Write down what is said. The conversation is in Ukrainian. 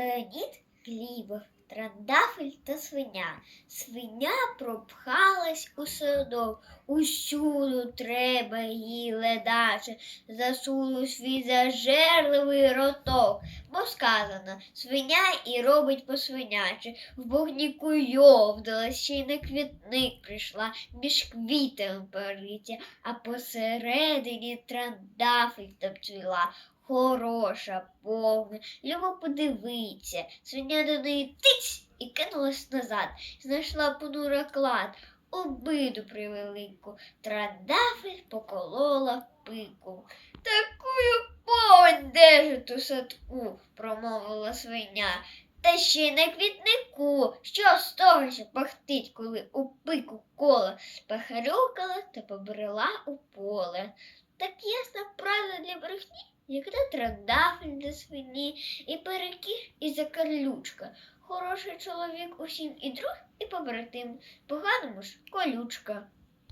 Леонід Клібов, Трандафель та свиня. Свиня пропхалась у садок, усюду треба їй ледаче, засунув свій зажерливий роток, бо сказано, свиня і робить по свиняче. В богніку йовдала, ще й на квітник прийшла, між квітами париться, а посередині трандафель там цвіла. Хороша, повна, любо подивиться. Свиня до неї тиць і кинулась назад. Знайшла понура клад, обиду превелику. Трандафель поколола пику. Такую повень держить у садку, промовила свиня. Та ще й на квітнику. Що з того, що пахтить, коли у пику коло похарюкала та побрела у поле. Так ясна правда для брехні, як та трандафель до свині, і перекір, і закарлючка. Хороший чоловік усім і друг, і побратим, поганому ж колючка.